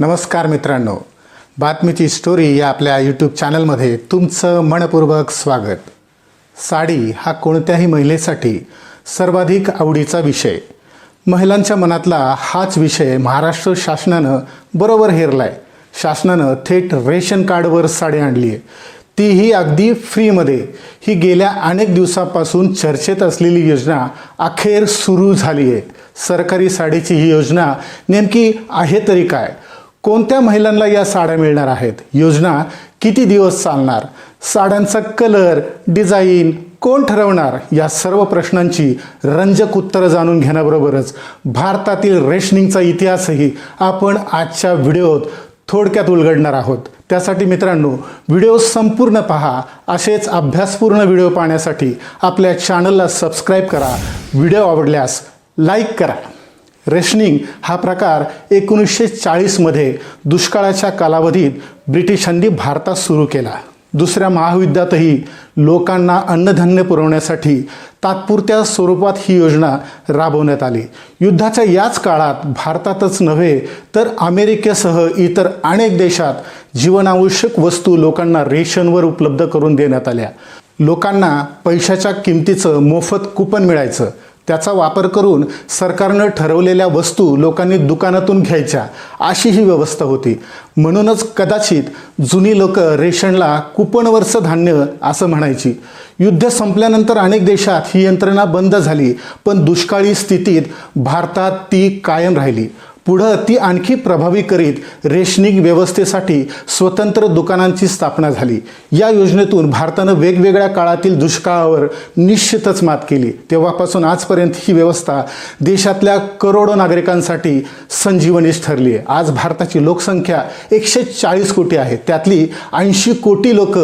नमस्कार मित्रांनो. बातमीची स्टोरी या आपल्या यूट्यूब चॅनलमध्ये तुमचं मनपूर्वक स्वागत. साडी हा कोणत्याही महिलेसाठी सर्वाधिक आवडीचा विषय. महिलांच्या मनातला हाच विषय महाराष्ट्र शासनानं बरोबर हेरलाय. शासनानं थेट रेशन कार्डवर साडी आणली आहे. तीही अगदी फ्रीमध्ये. ही गेल्या अनेक दिवसापासून चर्चेत असलेली योजना अखेर सुरू झाली आहे. सरकारी साडीची ही योजना नेमकी आहे तरी काय? कोणत्या महिलांना या साड्या मिळणार आहेत? योजना किती दिवस चालणार? साड्यांचा कलर डिझाईन कोण ठरवणार? या सर्व प्रश्नांची रंजक उत्तरं जाणून घेण्याबरोबरच भारतातील रेशनिंगचा इतिहासही आपण आजच्या व्हिडिओत थोडक्यात उलगडणार आहोत. त्यासाठी मित्रांनो व्हिडिओ संपूर्ण पहा. असेच अभ्यासपूर्ण व्हिडिओ पाहण्यासाठी आपल्या चॅनलला सबस्क्राईब करा. व्हिडिओ आवडल्यास लाईक करा. रेशनिंग हा प्रकार एकोणीसशे चाळीसमध्ये दुष्काळाच्या कालावधीत ब्रिटिशांनी भारतात सुरू केला. दुसऱ्या महायुद्धातही लोकांना अन्नधान्य पुरवण्यासाठी तात्पुरत्या स्वरूपात ही योजना राबवण्यात आली. युद्धाच्या याच काळात भारतातच नव्हे तर अमेरिकेसह इतर अनेक देशात जीवनावश्यक वस्तू लोकांना रेशनवर उपलब्ध करून देण्यात आल्या. लोकांना पैशाच्या किमतीचं मोफत कुपन मिळायचं. त्याचा वापर करून सरकारनं ठरवलेल्या वस्तू लोकांनी दुकानातून घ्यायच्या अशी ही व्यवस्था होती. म्हणूनच कदाचित जुनी लोक रेशनला कुपणवरचं धान्य असं म्हणायची. युद्ध संपल्यानंतर अनेक देशात ही यंत्रणा बंद झाली पण दुष्काळी स्थितीत भारतात ती कायम राहिली. पुढं ती आणखी प्रभावी करीत रेशनिंग व्यवस्थेसाठी स्वतंत्र दुकानांची स्थापना झाली. या योजनेतून भारतानं वेगवेगळ्या काळातील दुष्काळावर निश्चितच मात केली. तेव्हापासून आजपर्यंत ही व्यवस्था देशातल्या करोडो नागरिकांसाठी संजीवनीच ठरली आहे. आज भारताची लोकसंख्या एकशे चाळीस कोटी आहे. त्यातली ऐंशी कोटी लोक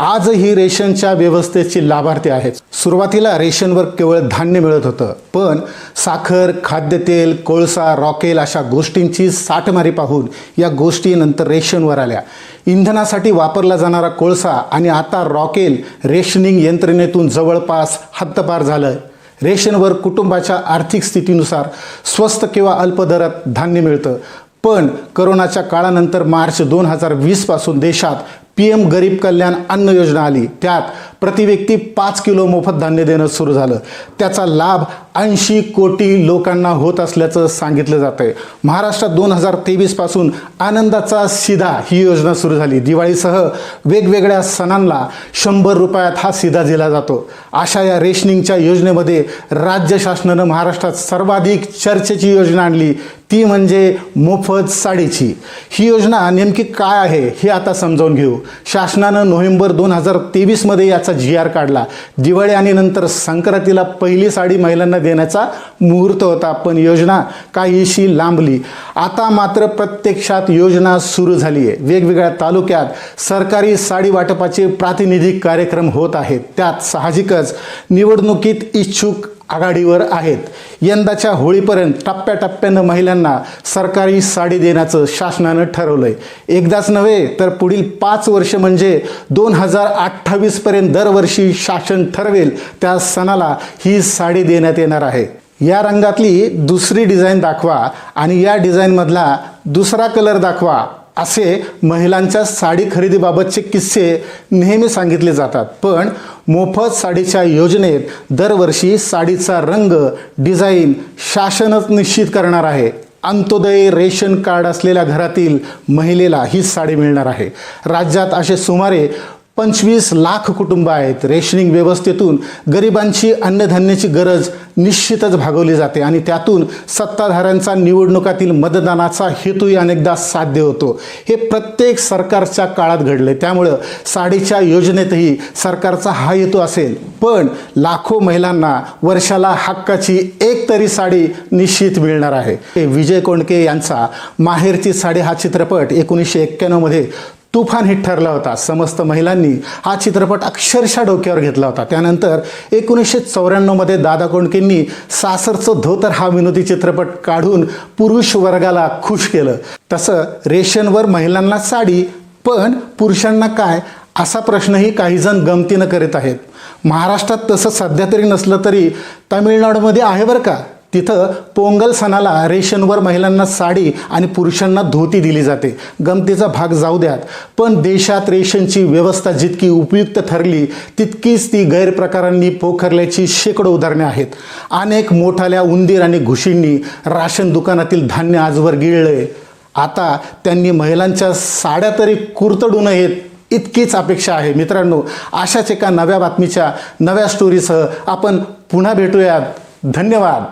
आजही रेशनच्या व्यवस्थेचे लाभार्थी आहेत. सुरुवातीला रेशनवर केवळ धान्य मिळत होतं पण साखर खाद्यतेल कोळसा रॉकेल अशा गोष्टींची साठमारी पाहून या गोष्टी नंतर रेशनवर आल्या. इंधनासाठी वापरला जाणारा कोळसा आणि आता रॉकेल रेशनिंग यंत्रणेतून जवळपास हद्दपार झालं रेशनवर कुटुंबाच्या आर्थिक स्थितीनुसार स्वस्त किंवा अल्प दरात धान्य मिळतं पण करोनाच्या काळानंतर मार्च दोन हजार वीसपासून देशात पी एम गरीब कल्याण अन्न योजना आली. त्यात प्रति व्यक्ती पाच किलो मोफत धान्य देणं सुरू झालं. त्याचा लाभ ऐंशी कोटी लोकांना होत असल्याचं सांगितलं जातं आहे महाराष्ट्रात दोन हजार तेवीसपासून आनंदाचा सिधा ही योजना सुरू झाली. दिवाळीसह वेगवेगळ्या सणांना शंभर रुपयात हा सिधा दिला जातो. अशा या रेशनिंगच्या योजनेमध्ये राज्य शासनानं महाराष्ट्रात सर्वाधिक चर्चेची योजना आणली. ती म्हणजे मोफत साडीची. ही योजना नेमकी काय आहे हे आता समजावून घेऊ. शासनानं नोव्हेंबर दोन हजार तेवीसमध्ये याचा जी आर काढला. दिवाळी आणि नंतर संक्रांतीला पहिली साडी महिलांना देण्याचा मुहूर्त होता. पण योजना काहीशी लांबली. आता मात्र प्रत्यक्षात योजना सुरू झाली आहे वेगवेगळ्या तालुक्यात सरकारी साडी वाटपाचे प्रातिनिधिक कार्यक्रम होत आहेत. त्यात साहजिकच निवडणुकीत इच्छुक आघाडीवर आहेत. यंदाच्या होळीपर्यंत टप्प्याटप्प्यानं महिलांना सरकारी साडी देण्याचं शासनानं ठरवलंय. एकदाच नव्हे तर पुढील पाच वर्ष म्हणजे दोन हजार अठ्ठावीसपर्यंत दरवर्षी शासन ठरवेल त्या सणाला ही साडी देण्यात येणार आहे. या रंगातली दुसरी डिझाईन दाखवा आणि या डिझाईनमधला दुसरा कलर दाखवा. असे महिलांच्या साडी खरेदीबाबतचे किस्से नेहमी सांगितले जातात. पण मोफत साडीच्या योजनेत दरवर्षी साडीचा रंग डिझाईन शासनच निश्चित करणार आहे. अंत्योदय रेशन कार्ड असलेल्या घरातील महिलेला ही साडी मिळणार आहे. राज्यात असे सुमारे पंचवीस लाख कुटुंब आहेत. रेशनिंग व्यवस्थेतून गरिबांची अन्नधान्याची गरज निश्चितच भागवली जाते आणि त्यातून सत्ताधाऱ्यांचा निवडणुकातील मतदानाचा हेतूही अनेकदा साध्य होतो. हे प्रत्येक सरकारच्या काळात घडले त्यामुळं साडीच्या योजनेतही सरकारचा हा हेतू असेल. पण लाखो महिलांना वर्षाला हक्काची एक तरी साडी निश्चित मिळणार आहे. हे विजय कोंडके यांचा माहेरची साडी हा चित्रपट एकोणीसशे एक्क्याण्णवमध्ये तुफान हिट ठरला होता. समस्त महिलांनी हा चित्रपट अक्षरशः डोक्यावर घेतला होता. त्यानंतर एकोणीसशे चौऱ्याण्णवमध्ये दादा कोंडकेंनी सासरचं धोतर हा विनोदी चित्रपट काढून पुरुष वर्गाला खुश केलं. तसं रेशनवर महिलांना साडी पण पुरुषांना काय? असा प्रश्नही काहीजण गमतीनं करीत आहेत. महाराष्ट्रात तसं सध्या तरी नसलं तरी तामिळनाडूमध्ये आहे बरं का? तिथं पोंगल सणाला रेशनवर महिलांना साडी आणि पुरुषांना धोती दिली जाते. गमतीचा भाग जाऊ द्यात. पण देशात रेशनची व्यवस्था जितकी उपयुक्त ठरली तितकीच ती गैरप्रकारांनी पोखरल्याची शेकडो उदाहरणे आहेत. अनेक मोठाल्या उंदीर आणि घुशींनी राशन दुकानातील धान्य आजवर गिळले आता त्यांनी महिलांच्या साड्या तरी कुरतडू नयेत इतकीच अपेक्षा आहे. मित्रांनो अशाच एका नव्या बातमीच्या नव्या स्टोरीसह आपण पुन्हा भेटूयात. धन्यवाद.